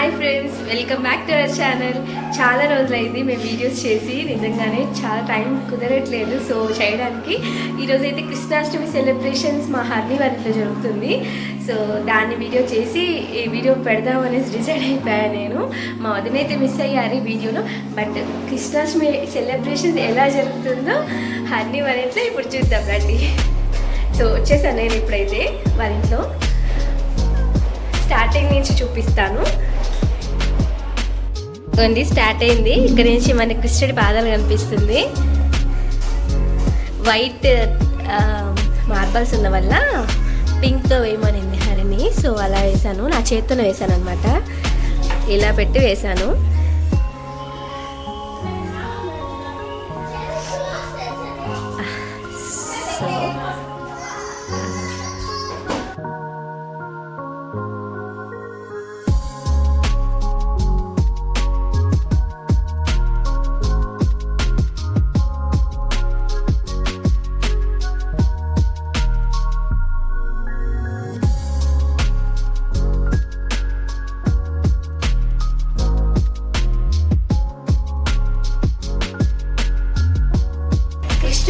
Hi friends welcome back to our channel చాలా రోజులైంది మేము వీడియోస్ చేసి నిజంగానే చాలా టైం కుదరట్లేదు. సో చేయడానికి ఈరోజు అయితే కృష్ణాష్టమి సెలబ్రేషన్స్ మా హర్ని వారిలో జరుగుతుంది. సో దాన్ని వీడియో చేసి ఈ వీడియో పెడదామనేసి డిసైడ్ అయిపోయాను నేను. మా వదినైతే మిస్ అయ్యారు ఈ వీడియోలో బట్ కృష్ణాష్టమి సెలబ్రేషన్స్ ఎలా జరుగుతుందో హర్ని వారి ఇప్పుడు చూద్దాం రండి. సో వచ్చేసాను నేను ఇప్పుడైతే వారి ఇంట్లో. స్టార్టింగ్ నుంచి చూపిస్తాను. ఇదిగోండి స్టార్ట్ అయింది. ఇక్కడ నుంచి మనకి కృష్ణుడి పాదాలు కనిపిస్తుంది. వైట్ మార్బల్స్ ఉన్న వల్ల పింక్తో వేయమనింది హరిని సో అలా వేసాను నా చేతితోనే వేసాను అనమాట ఇలా పెట్టి వేసాను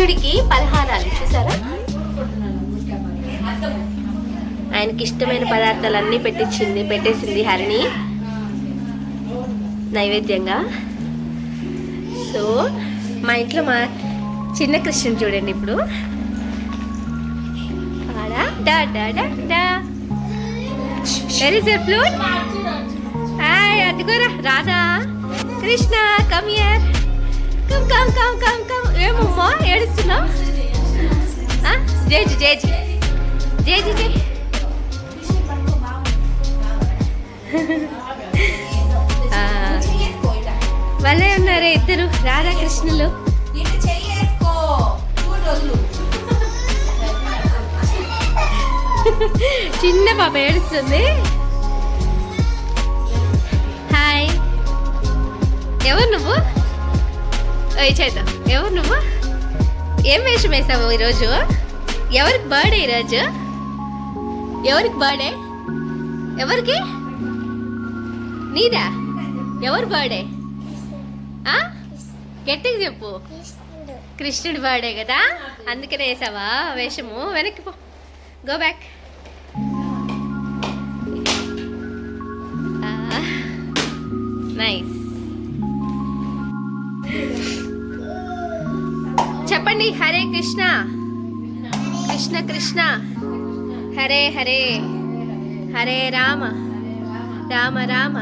కృష్ణుడికి పలహారాలు చూసారా? ఆయనకి ఇష్టమైన పదార్థాలన్నీ పెట్టించింది పెట్టేసింది హరిణి. నైవేద్యంగా. సో మా ఇంట్లో మా చిన్న కృష్ణుడు చూడండి ఇప్పుడు. డా డా డా డా. Hi అదిగోరా Radha. Krishna come come come come come come. ఏమమ్మా ఏడుస్తున్నావు జేజి జేజి. జేజి జే. భలే ఉన్నారే ఇద్దరు రాధాకృష్ణులు. చిన్న పాప ఏడుస్తుంది. ఓయ్ ఎవరు నువ్వు? ఏం వేషం వేసావు ఈరోజు? ఎవరికి బర్త్డే ఈరోజు? ఎవరికి బర్త్డే ఎవరికి? నీదా? ఎవరు బర్త్డే ఆ? గట్టిగా చెప్పు. కృష్ణుడి బర్త్డే కదా? అందుకనే వేసావా వేషము? వెనక్కి పో. గో బ్యాక్ నైస్ చెప్పండి హరే కృష్ణ. కృష్ణ కృష్ణ. హరే హరే. హరే రామ. రామ రామ.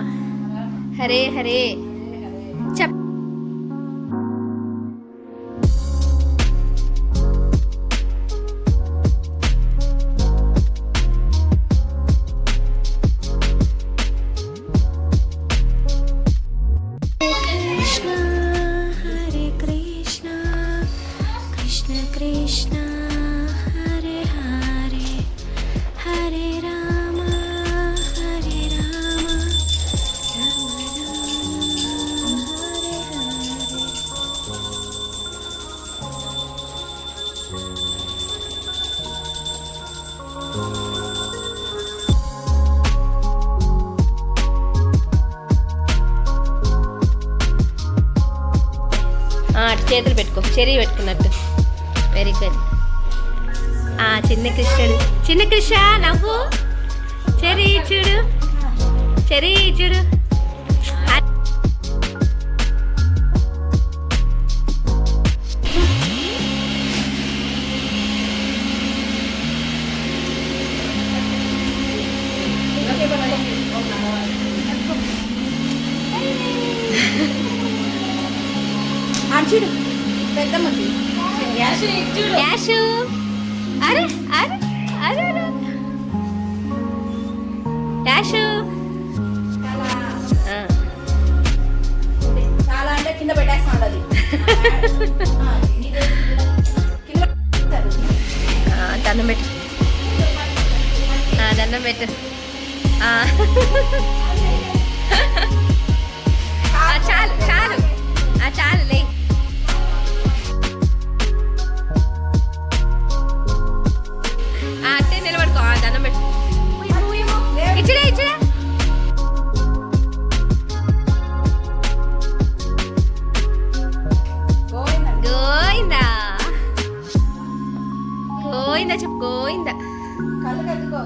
హరే హరే. చేతులు పెట్టుకో. చెరి పెట్టుకున్నట్టు. వెరీ గుడ్ ఆ చిన్న కృష్ణుడు. చిన్న కృష్ణ నవ్వు. చెరి చూడు. చెరి చూడు. చూడు. పెద్దమ్మకి యాషు అరే అరే అరే యాషు. చాలా. అంటే కింద. ఆ, దండం పెట్టు. దండం పెట్టు. చాలు చాలు. చాలు గోయిందా చెప్పు గోయిందా కళ్ళు కద్దుకో